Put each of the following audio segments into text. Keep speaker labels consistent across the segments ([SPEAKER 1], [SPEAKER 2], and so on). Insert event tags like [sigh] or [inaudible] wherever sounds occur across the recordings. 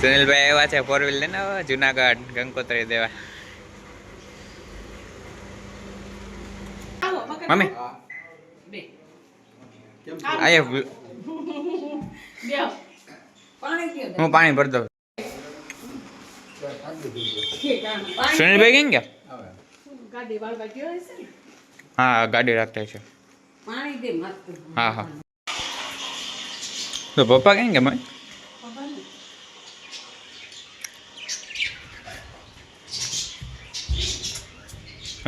[SPEAKER 1] સુનિલભાઈ આવ્યા છે ફોર વ્હીલ લઈને જુનાગઢ કંકોત્રી દેવા. મમ્મી. હું પાણી ભરી દઉં. સુનિલભાઈ કેમ ગયા? હા ગાડી રાખતા છે. હા હા. તો પપ્પા કેમ ગયા મમ્મી?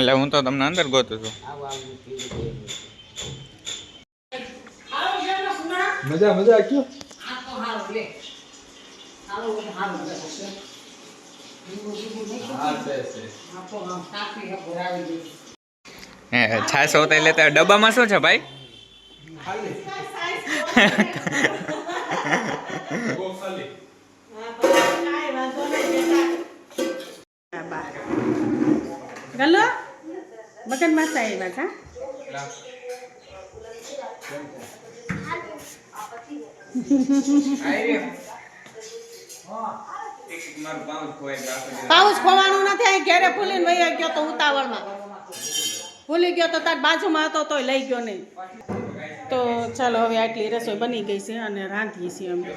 [SPEAKER 1] એટલે હું તો તમને અંદર ગોતું છું.
[SPEAKER 2] મજા મજા કયો
[SPEAKER 1] છાસ હોતા લેતા ડબ્બામાં શું છે ભાઈ?
[SPEAKER 2] હેલો?
[SPEAKER 3] ગલ્લો મગન માસા આવ્યા હતા પાઉચ ખોવાનું નથી અહીં ઘેરે ભૂલીને વહી ગયો તો ઉતાવળમાં. ભૂલી ગયો તો તાર બાજુમાં હતો, તોય લઈ ગયો નહીં. તો ચાલો હવે આટલી રસોઈ બની ગઈ છે અને રાંધીએ છીએ અમે.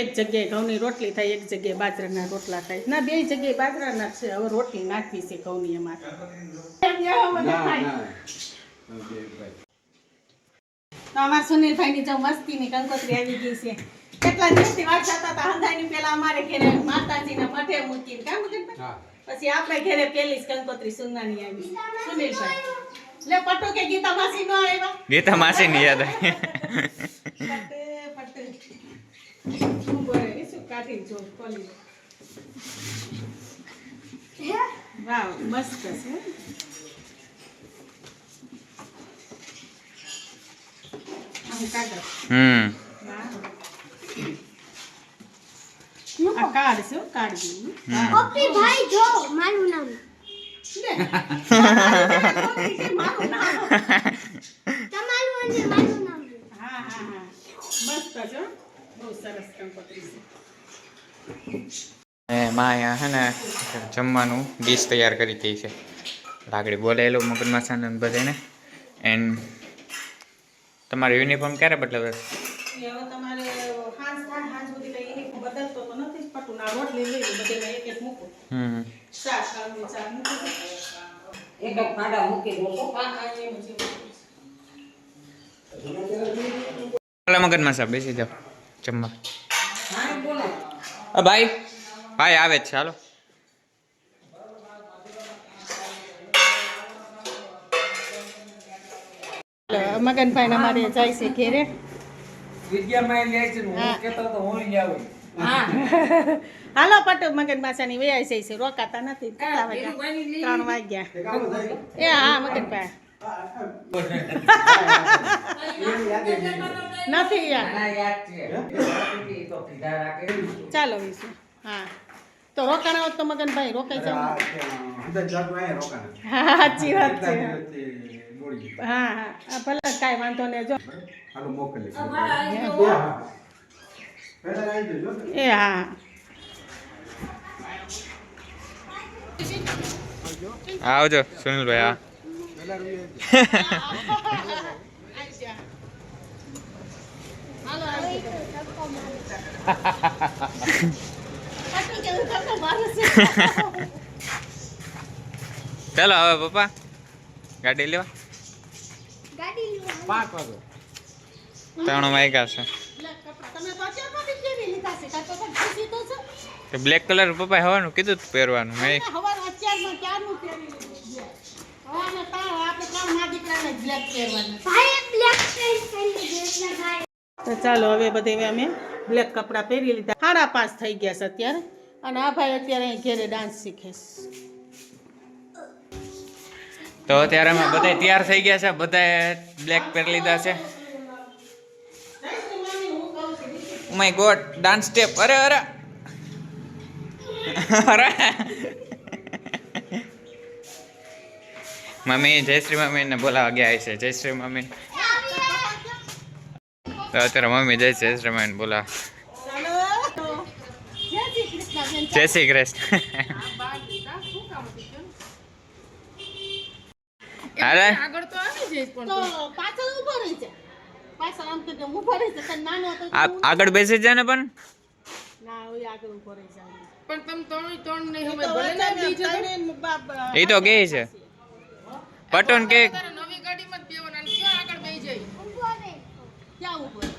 [SPEAKER 3] એક જગ્યાએ ઘઉંની રોટલી થાય એક જગ્યાએ બાજરાના રોટલા થાય. ના બે જગ્યાએ બાજરાના છે. હવે રોટલી નાખવી છે ઘઉંની અમારે. અમારા સુનિલભાઈની જો મસ્તીની કંકોત્રી આવી ગઈ છે. કેટલા દિવસથી વાત થતા હતા? હંધાઈની પેલા અમારે ઘરે માતાજીના મઠે મૂકીને. કામ પછી આપણે ઘરે પેલી જ કંકોત્રી સુનાની આવી. સુનિલભાઈ. લે પટો કે ગીતા માસી નો આવ્યા?
[SPEAKER 1] ગીતા યાદ
[SPEAKER 3] છે આમ કાગળ
[SPEAKER 1] હમ.
[SPEAKER 3] આ કાર્ડ છે કાર્ડ.
[SPEAKER 4] ઓપી ભાઈ જો મારું નામ.
[SPEAKER 3] લે. મારું નામ.
[SPEAKER 4] તમારું અને મારું નામ
[SPEAKER 3] હા
[SPEAKER 1] ને જમવાનું ડીશ તૈયાર કરી દઈ છે. લાકડી બોલાયેલું મગન માસાને બધાને. એન્ડ તમારો યુનિફોર્મ ક્યારે બદલાવે?
[SPEAKER 3] તમારે હાંજ થાય હાંજ કઈ બદલતો તો નથી જ ના રોટલી લઈ લો એક એક મૂકો.
[SPEAKER 1] હમ.
[SPEAKER 5] એક એક મૂકી દો
[SPEAKER 1] બેસી જાઓ જમવા. ભાઈ ભાઈ આવે છે ચાલો
[SPEAKER 3] મગનભાઈ અમારે જાય છે ઘેરે.
[SPEAKER 5] વિદ્યામાં લે છે
[SPEAKER 3] હું.
[SPEAKER 5] કેતો તો હું લઈ આવું. [laughs]
[SPEAKER 3] હાલો પટુ મગન માસાની વેયાઈ જાય છે. રોકાતા નથી. કેટલા વાગ્યા? ત્રણ વાગ્યા. એ હા મગનભાઈ [laughs] નથી યાર.
[SPEAKER 5] ના, યાદ છે. એ તો કીધા રાખે.
[SPEAKER 3] ચાલો વિશુ હા. તો રોકાણા હોત તો મગનભાઈ રોકાઈ જાવ હા સાચી વાત છે. હા હા. ભલે કાંઈ વાંધો નહીં જો.
[SPEAKER 2] મોકલી
[SPEAKER 3] એ હા.
[SPEAKER 1] આવજો સુનિલભાઈ હા. ચાલો હવે પપ્પા ગાડી લેવા? ત્રણ વાગ્યા છે.
[SPEAKER 3] તો
[SPEAKER 1] બ્લેક કલર પપ્પા હવાનું કીધું તું પહેરવાનું મેં
[SPEAKER 3] તો ચાલો હવે બધે અમે બ્લેક કપડાં પહેરી લીધા. સાડા પાંચ થઈ ગયા છે અત્યારે. અને આ ભાઈ અત્યારે અહીં ઘેરે ડાન્સ શીખે છે.
[SPEAKER 1] તો અત્યારે અમે બધા તૈયાર થઈ ગયા છે બધા બ્લેક પહેરી લીધા છે. માય ગોડ ડાન્સ સ્ટેપ અરે અરે. અરે. મમ્મી જયશ્રી મમ્મીને બોલાવા ગયા છે. જયશ્રી મમ્મી. તો અત્યારે મમ્મી જય છે જયશ્રી મમ્મીને બોલાવા
[SPEAKER 3] જય શ્રી
[SPEAKER 1] જય શ્રી કૃષ્ણ. અરે.
[SPEAKER 3] આગળ તો આવી જાય પણ તો. પાછળ ઊભો રહી જા. પાછળ આમ તો તને નાનો હતો
[SPEAKER 1] આગળ બેસી જાય ને પણ.
[SPEAKER 3] ના ઓય આગળ ઊભો રહી જા
[SPEAKER 6] પણ તમે ત્રણ ત્રણ નહીં
[SPEAKER 3] એ
[SPEAKER 6] હવે
[SPEAKER 3] તો
[SPEAKER 6] ભલે ના
[SPEAKER 1] એ કે છે. પટોન કે
[SPEAKER 6] નવી ગાડીમાં જ ક્યાં આગળ બેહી જાય?
[SPEAKER 4] ઊભો રહે.
[SPEAKER 3] ક્યાં ઊભો રહે?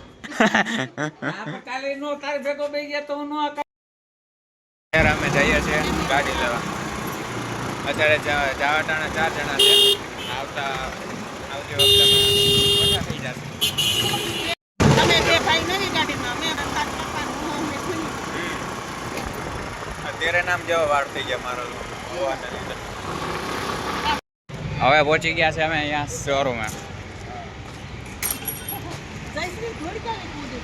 [SPEAKER 5] કાલે નો તારે ભેગો બેસી ગયા તો નો
[SPEAKER 1] અત્યારે અમે જઈએ છીએ ગાડી લેવા. અત્યારે જવા ટાણા ચાર જણા છે. આવતા આવતી વખતે ઓછા થઈ જશે
[SPEAKER 3] તમે બે ભાઈ નવી ગાડીમાં મેં તાર પપ્પા હું અમે ખુલ્લી.
[SPEAKER 1] અત્યારે નામ જેવો વાર થઈ ગયા મારો હવે પહોંચી ગયા છે અમે અહીંયા
[SPEAKER 3] તાર છોડી.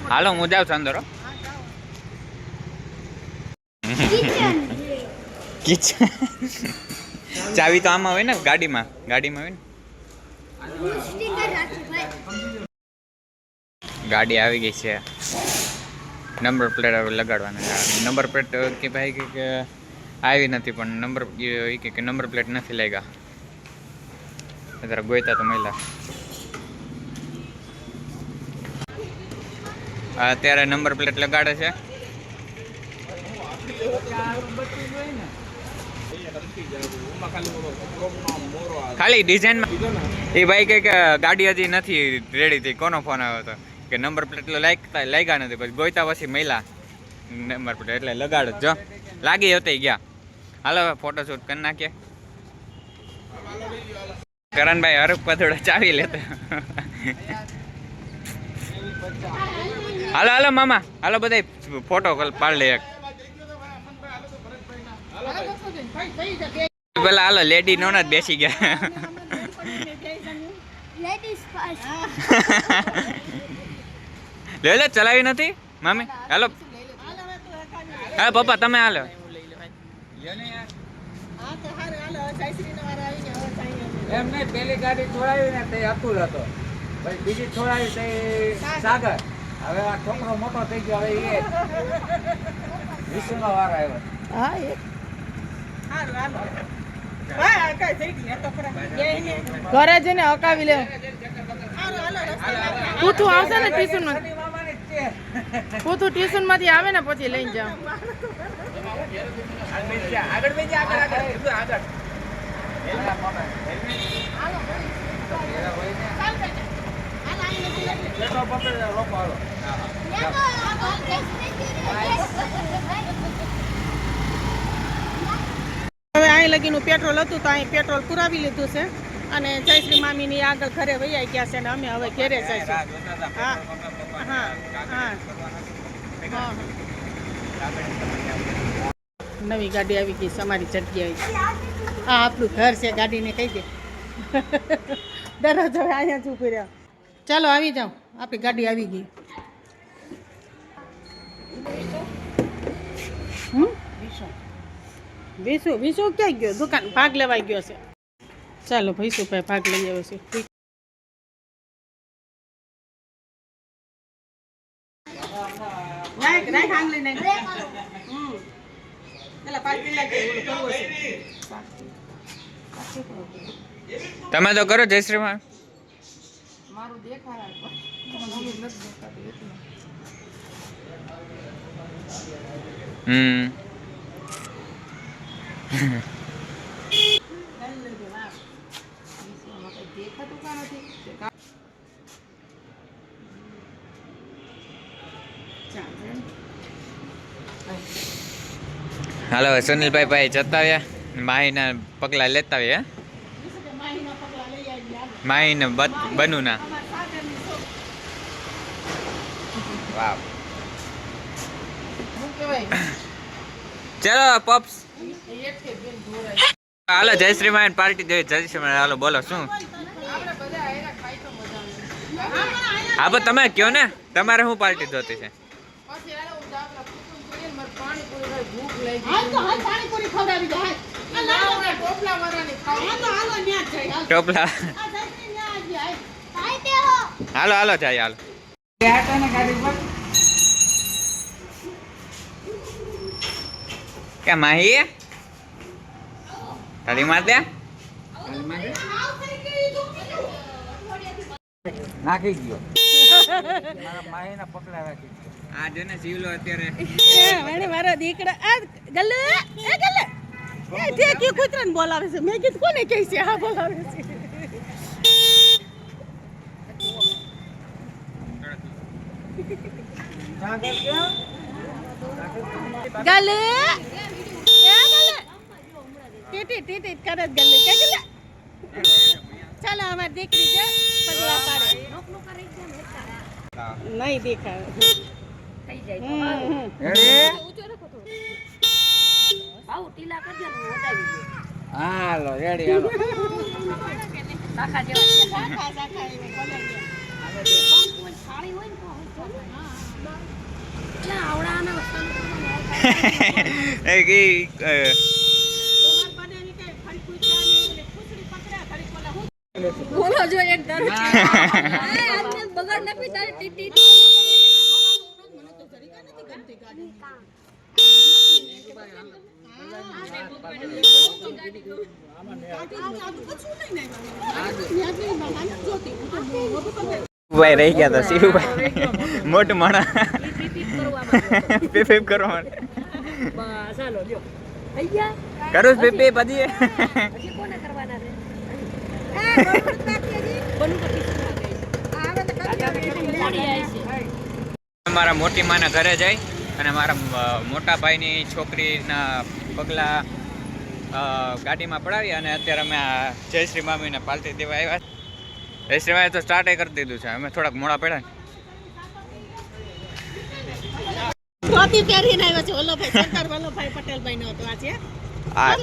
[SPEAKER 3] [laughs]
[SPEAKER 1] હાલો હું જાઉં છું અંદર હો.
[SPEAKER 3] હા, જાઓ.
[SPEAKER 4] કિચન.
[SPEAKER 1] કિચન ચાવી તો આમાં હોય ને ગાડીમાં ગાડીમાં હોય ને
[SPEAKER 4] હું સ્ટીકર રાખું ભાઈ
[SPEAKER 1] ગાડી આવી ગઈ છે. નંબર પ્લેટ હવે લગાડવાના નંબર પ્લેટ કે ભાઈ કે આવી નથી, પણ નંબર એ કે નંબર પ્લેટ નથી લાગ્યા. અત્યારે ગોયતા તો મહિલા અત્યારે નંબર પ્લેટ લગાડે છે. ખાલી ડિઝાઇનમાં એ ભાઈ કે ગાડી હજી નથી રેડી થઈ કોનો ફોન આવ્યો હતો કે નંબર પ્લેટ લાગતા લાગ્યા નથી પછી ગોઈતા પછી મહિલા નંબર પ્લેટ એટલે લગાડ જો લાગી હતી ગયા. હાલો હવે ફોટોશૂટ કરી નાખીએ. કરણભાઈ હરક પથોડો ચાવી લેતો. હાલો હાલો મામા. હાલો બધા ફોટો પાડ લે એક. પેલા હાલો લેડી નો જ બેસી ગયા.
[SPEAKER 4] લેડીઝ [laughs] ફર્સ્ટ
[SPEAKER 1] લે ચલાવી નથી મામી હાલો હા પપ્પા તમે હાલો
[SPEAKER 3] હા, તો હારું, હાલો, જયશ્રીનો વારો આવી ગયો, હવે જઈએ.
[SPEAKER 5] એમ નહીં પેલી ગાડી છોડાવી ને તે અતુલ હતો પછી બીજી છોડાવી તે સાગર હવે આ છોકરો મોટો થઈ ગયો હવે એ વિષ્ણુનો વાર આવ્યો
[SPEAKER 3] હા, એ. હાલો.
[SPEAKER 6] ઘરે જઈને હકાવી લે. પૂથું આવશે ને માં
[SPEAKER 5] શનિ
[SPEAKER 6] તું ટ્યુશનમાંથી આવે ને પછી લઈને
[SPEAKER 5] આગળ આગળ આગળ. આગળ.
[SPEAKER 4] આ
[SPEAKER 3] હવે અહીં લગીનું પેટ્રોલ હતું તો અહીં પેટ્રોલ પુરાવી લીધું છે. અને જયશ્રી મામીની આગળ ઘરે વૈયા ગયા છે અને અમે હવે ઘેરે જઈશું. હા હા હા હા. નવી ગાડી આવી ગઈ અમારી જગ્યાએ. આ આપણું ઘર છે, ગાડીને કહી દે. દરરોજ અહીંયા જ ઊભી રહ્યા. ચાલો, આવી જાઓ. આપણી ગાડી આવી ગઈ. વિસુ વિસુ ક્યાં ગયો? દુકાન ભાગ લેવાઈ ગયો છે. ચાલો ભૈસુભાઈ ભાગ લઈ આવ્યો છે નાખ નાખ આંગળી નાખ હમ પેલા પાંચ કલાક ઓલું કરવું છે
[SPEAKER 1] તમે તો કરો જયશ્રીમાં
[SPEAKER 6] શ્રી માં
[SPEAKER 1] હમ. હાલો સુનિલભાઈ ભાઈ જતા આવ્યા માહીના પગલા લેતા આવીએ
[SPEAKER 3] માહીના લઈ અમારા
[SPEAKER 1] વાવ. ચલો, પપ્સ.
[SPEAKER 6] હાલો, જય શ્રી માયન
[SPEAKER 1] પાર્ટી જયશ્રી જય પાર્ટી માયન હાલો, બોલો, શું? હા, પણ તમે કયો ને? તમારે શું પાર્ટી જોતી છે?
[SPEAKER 6] ને ભૂખ લાગી ટોપલા
[SPEAKER 3] હાલો હાલો
[SPEAKER 1] જાય હાલો કે માહી તારી માં દે
[SPEAKER 5] નાખી ગયો મારા માહીના પકડા રાખી
[SPEAKER 1] આ જો ને જીવલો અત્યારે
[SPEAKER 3] મારા મારો દીકરો આ ગલ્લે એ તે કે કૂતરાને બોલાવે છે. મેં કીધું કોને કહે છે? હા બોલાવે છે. ગલે? એ ગલે? ટીટી ટીટી કરે જ ગલે. કે ગલે? ચાલો અમાર દીકરી છે પગલા પાડે. નહીં દેખાય. હમ, હમ.
[SPEAKER 5] હાલો રેડી હાલો.
[SPEAKER 3] શાખા, શાખા એવી બોલાવીએ.
[SPEAKER 1] એ કી અ,
[SPEAKER 3] તમાર બધાની કે ફરી કૂતરાની ઓલી ખુસડી પકડ્યા, ઘડીક ઓલા હું [laughs]
[SPEAKER 1] ભાઈ રહી ગયા હતા શિવભાઈ. મોટું માણા. પીપ કરવા માટે. કરું પીપ પીપ હજી. મારા મોટી માના ઘરે જઈ અને મારા મોટા ભાઈની છોકરીના પગલા ગાડીમાં પડાવી અને અત્યારે અમે આ જયશ્રી મામીને પાલતી દેવા આવ્યા જયશ્રી મામી તો સ્ટાર્ટ કરી દીધું છે. અમે થોડાક મોડા પડ્યા.
[SPEAKER 3] ધોતી પહેરીને આવ્યો છે. ઓલો સરદાર વલ્લભભાઈ પટેલભાઈ નો હતો આજે.
[SPEAKER 1] આ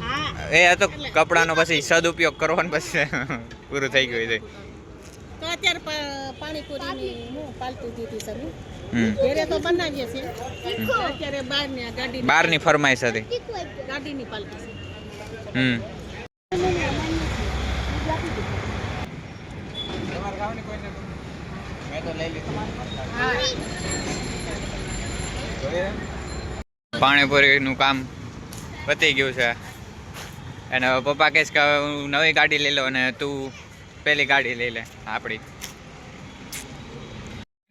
[SPEAKER 3] હા?
[SPEAKER 1] એ હતો કપડાનો પછી સદુપયોગ કરવાનો પછી પૂરું થઈ ગયું છે.
[SPEAKER 3] તો અત્યારે પાણીપુરીની હું પાલતું દીધી છે. હું.
[SPEAKER 1] હમ.
[SPEAKER 3] ઘરે તો બનાવીએ છીએ. અત્યારે બહાર ને ગાડી
[SPEAKER 1] ફરમાઈશ હતી. હમ. પાણીપુરીનું કામ પતી ગયું છે. અને પપ્પા કહેશ કે હું નવી ગાડી લઈ લઉં અને તું પેલી ગાડી લઈ લે આપણી.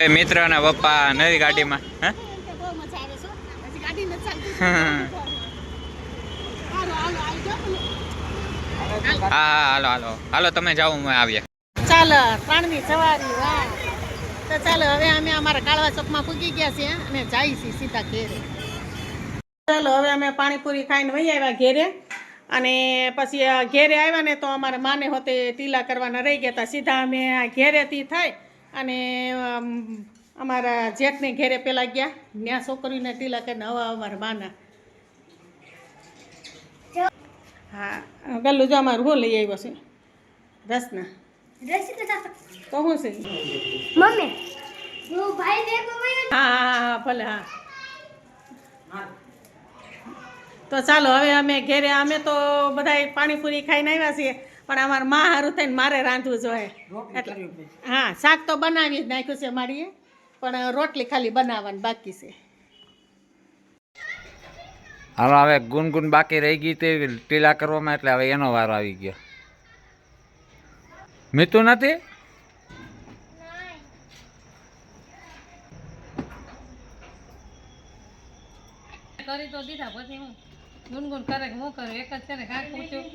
[SPEAKER 1] એ મિત્ર અને પપ્પા નવી ગાડીમાં, હે.
[SPEAKER 3] હાલો હાલો.
[SPEAKER 1] હાલો, તમે જાઓ અમે આવ્યા
[SPEAKER 3] ચાલો ત્રણની સવારી, વાહ. તો ચાલો, હવે અમે અમારા કાળવા ચોકમાં પૂગી ગયા છીએ, અને જાય છીએ સીધા ઘેરે. ચાલો, હવે અમે પાણીપુરી ખાઈને વહી આવ્યા ઘેરે, અને પછી ઘેરે આવ્યા ને તો અમારા માને હોતે ટીલા કરવાના રહી ગયા હતા. સીધા અમે ઘેરેથી થાય અને અમ, અમારા જેઠને ઘેરે પેલા ગયા. ત્યાં છોકરીને ટીલા કરીને હવા અમારા માના હા ગલ્લું જો અમારું હું લઈ આવ્યો છે? રસના. તો શું છે?
[SPEAKER 4] મમ્મી. હું
[SPEAKER 3] હા હા હા હા ભલે હા. તો ચાલો હવે અમે ઘેરે અમે તો બધા પાણીપુરી ખાઈને આવ્યા છીએ. પણ અમારા માં સારું થઈને મારે રાંધવું જોઈએ. એટલે હા શાક તો બનાવી જ નાખ્યું છે મારીએ પણ રોટલી ખાલી બનાવવાની બાકી છે.
[SPEAKER 5] હાલો હવે ગુનગુન બાકી રહી ગઈ તે ટીલા કરવામાં એટલે હવે એનો વારો આવી ગયો. મીતું નથી?
[SPEAKER 6] કરી તો દીધા પછી હું ગુનગુન કરે હું કરું? એક જ છે ને કાંઈ પૂછ્યું.